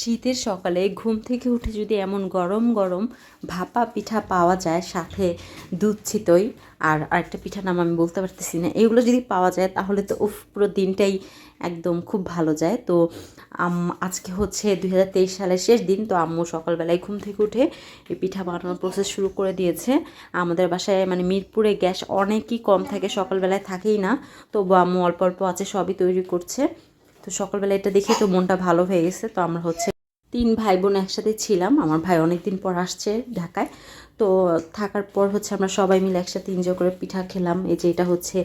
শীতের সকালে ঘুম থেকে উঠে যদি এমন গরম গরম ভাপা পিঠা পাওয়া যায় সাথে দুধ চিতই আর আরেকটা পিঠার নাম আমি বলতে পারতেছি না, এগুলো যদি পাওয়া যায় তাহলে তো উফ, পুরো দিনটাই একদম খুব ভালো যায়। তো আজকে হচ্ছে দুই হাজার তেইশ সালের শেষ দিন, তো আম্মু সকালবেলায় ঘুম থেকে উঠে এই পিঠা বানানোর প্রসেস শুরু করে দিয়েছে। আমাদের বাসায় মানে মিরপুরে গ্যাস অনেকই কম থাকে, সকালবেলায় থাকেই না, তবু আম্মু অল্প অল্প আছে, সবই তৈরি করছে। তো সকালবেলা এটা দেখে তো মনটা ভালো হয়ে গেছে। তো আমরা হচ্ছে তিন ভাই বোন একসাথে ছিলাম। আমার ভাই অনেক দিন পর আসছে ঢাকায়। তো থাকার পর হচ্ছে আমরা সবাই মিলে একসাথে এনজয় করে পিঠা খেলাম। এই যে এটা হচ্ছে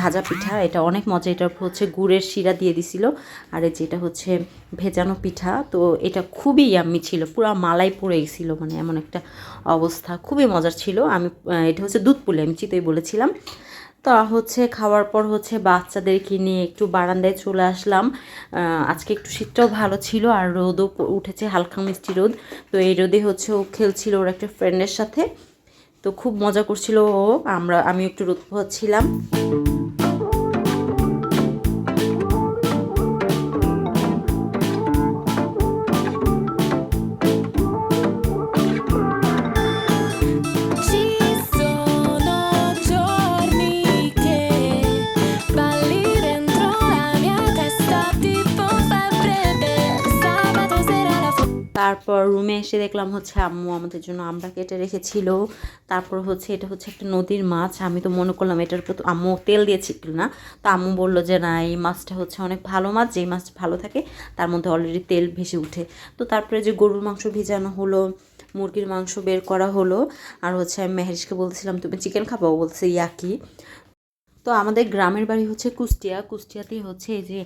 ভাজা পিঠা। এটা অনেক মজা। উপর হচ্ছে গুড়ের শিরা দিয়ে দিছিল। আর এই যে এটা হচ্ছে ভেজানো পিঠা। তো এটা খুবই ইয়াম্মি ছিল। পুরো মালাই পড়ে গেছিল। মানে এমন একটা অবস্থা। খুবই মজার ছিল। আমি এটা হচ্ছে দুধ পুলি। আমি চিতই বলেছিলাম। তা হচ্ছে খাওয়ার পর হচ্ছে বাচ্চাদেরকে নিয়ে একটু বারান্দায় চলে আসলাম। আজকে একটু শীতটাও ভালো ছিল আর রোদও উঠেছে, হালকা মিষ্টি রোদ। তো এই রোদে হচ্ছে ও খেলছিল ওর একটা ফ্রেন্ডের সাথে। তো খুব মজা করছিল ও, আমরা আমি একটু রোদ পোহাচ্ছিলাম তারপর রুমে এসে দেখলাম হচ্ছে আম্মু আমাদের জন্য আমরা কেটে রেখেছিল। তারপর হচ্ছে এটা হচ্ছে একটা নদীর মাছ। আমি তো মনে করলাম এটার উপর আম্মু তেল দিয়েছিল না। তো আম্মু বলল যে, না, এই মাছটা হচ্ছে অনেক ভালো মাছ। যেই মাছ ভালো থাকে, তার মধ্যে অলরেডি তেল ভেসে উঠে। তো তারপরে যে গরুর মাংস ভিজানো হলো, মুরগির মাংস বের করা হলো। আর হচ্ছে আমি মেহেরিশকে বলছিলাম তুমি চিকেন খাব? বলছে ইয়াকি। তো আমাদের গ্রামের বাড়ি হচ্ছে কুষ্টিয়া। কুষ্টিয়াতেই হচ্ছে এই যে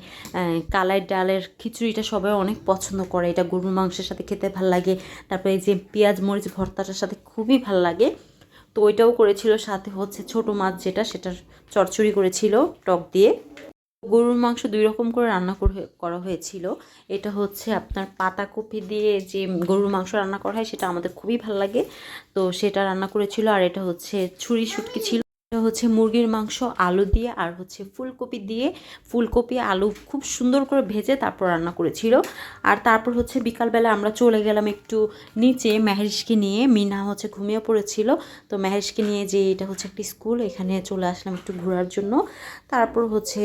কালাই ডালের খিচুড়িটা সবাই অনেক পছন্দ করে। এটা গরুর মাংসের সাথে খেতে ভালো লাগে। তারপরে এই যে পেঁয়াজ, মরিচ, ভর্তাটার সাথে খুবই ভালো লাগে। তো ওইটাও করেছিল। সাথে হচ্ছে ছোট মাছ যেটা, সেটার চচ্চড়ি করেছিল টক দিয়ে। গরুর মাংস দুই রকম করে রান্না করে- হয়েছিল। এটা হচ্ছে আপনার পাতাকপি দিয়ে যে গরুর মাংস রান্না করা হয়, সেটা আমাদের খুবই ভালো লাগে। তো সেটা রান্না করেছিল। আর এটা হচ্ছে ছুরি শুটকি ছিল। এটা হচ্ছে মুরগির মাংস, আলু দিয়ে আর হচ্ছে ফুলকপি দিয়ে। ফুলকপি, আলু খুব সুন্দর করে ভেজে তারপর রান্না করেছিল। আর তারপর হচ্ছে বিকালবেলা আমরা চলে গেলাম একটু নিচে মেহেরিশকে নিয়ে। মিনা হচ্ছে ঘুমিয়ে পড়েছিল। তো মেহেরিশকে নিয়ে যে এটা হচ্ছে একটি স্কুল, এখানে চলে আসলাম একটু ঘোরার জন্য। তারপর হচ্ছে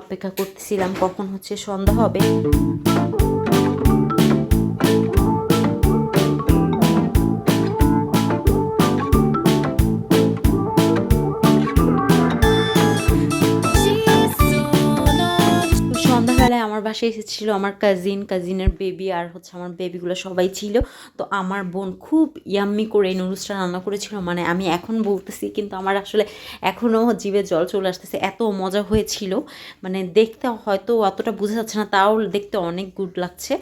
অপেক্ষা করতেছিলাম কখন হচ্ছে সন্ধ্যা হবে। বাসায় এসেছিল আমার কাজিন কাজিনের বেবি আর হচ্ছে আমার বেবিগুলো সবাই ছিল। তো আমার বোন খুব ইয়াম্মি করে এই নুডলসটা রান্না করেছিল। মানে আমি এখন বলতেছি, কিন্তু আমার আসলে এখনও জিভে জল চলে আসতেছে। এত মজা হয়েছিল। মানে দেখতে হয়তো অতটা বোঝা যাচ্ছে না, তাও দেখতে অনেক গুড লাগছে।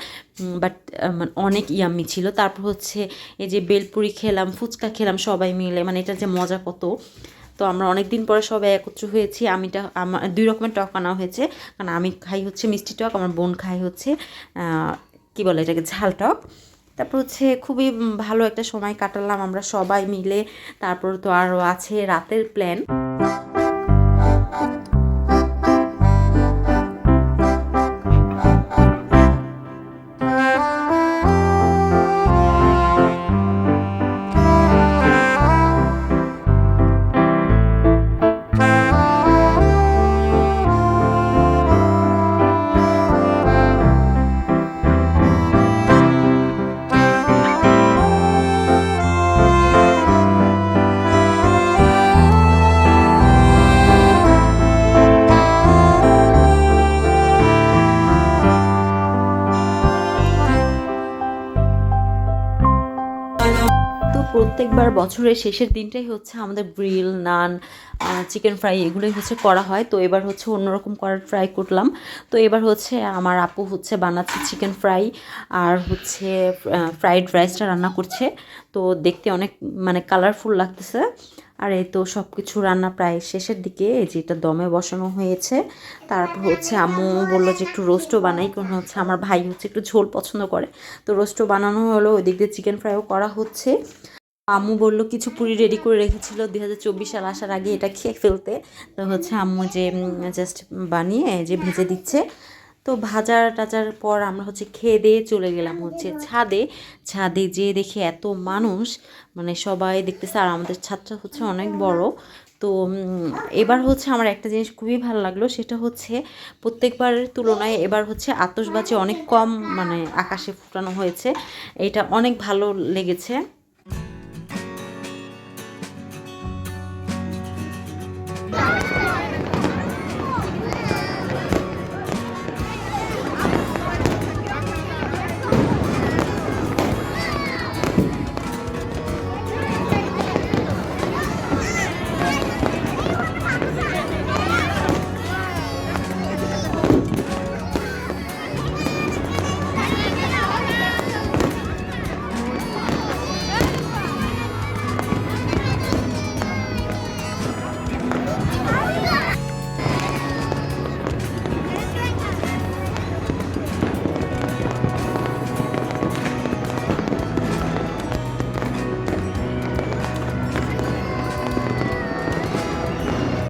বাট মানে অনেক ইয়াম্মি ছিল। তারপর হচ্ছে এই যে বেলপুরি খেলাম, ফুচকা খেলাম সবাই মিলে। মানে এটা যে মজা কত। তো আমরা অনেক দিন পরে সবাই একত্র হয়েছি। আমিটা, আমার, দুই রকমের টক আনা হয়েছে। কারণ আমি খাই হচ্ছে মিষ্টি টক, আমার বোন খাই হচ্ছে কি বলে এটাকে, ঝাল টক। তারপর হচ্ছে খুবই ভালো একটা সময় কাটালাম আমরা সবাই মিলে। তারপর তো আরও আছে রাতের প্ল্যান প্রত্যেকবার বছরের শেষের দিনটাই হচ্ছে আমাদের গ্রিল, নান চিকেন ফ্রাই এগুলোই হচ্ছে করা হয়। তো এবার হচ্ছে অন্যরকম করার ট্রাই করলাম। তো এবার হচ্ছে আমার আপু হচ্ছে বানাচ্ছে চিকেন ফ্রাই আর হচ্ছে ফ্রাইড রাইসটা রান্না করছে। তো দেখতে অনেক মানে কালারফুল লাগতেছে। আর এই তো সব কিছু রান্না প্রায় শেষের দিকে, এই যে এটা দমে বসানো হয়েছে। তারপর হচ্ছে আম্মু বলল যে একটু রোস্টও বানাই, কারণ হচ্ছে আমার ভাই হচ্ছে একটু ঝোল পছন্দ করে। তো রোস্টও বানানো হলো ওই দিক দিয়ে চিকেন ফ্রাইও করা হচ্ছে। আম্মু বলল, কিছু পুরি রেডি করে রেখেছিল, দুই হাজার চব্বিশ সাল আসার আগে এটা খেয়ে ফেলতে। তো হচ্ছে আম্মু যে জাস্ট বানিয়ে যে ভেজে দিচ্ছে। তো তো ভাজা টাজার পর আমরা হচ্ছে খেয়ে দিয়ে চলে গেলাম হচ্ছে ছাদে। ছাদে যেয়ে দেখি এত মানুষ মানে সবাই দেখতেছে, আর আমাদের ছাদটা হচ্ছে অনেক বড়। তো এবার হচ্ছে আমার একটা জিনিস খুবই ভালো লাগল, সেটা হচ্ছে প্রত্যেকবারের তুলনায় এবার হচ্ছে আতশবাজি অনেক কম মানে আকাশে ফুটানো হয়েছে। এটা অনেক ভালো লেগেছে।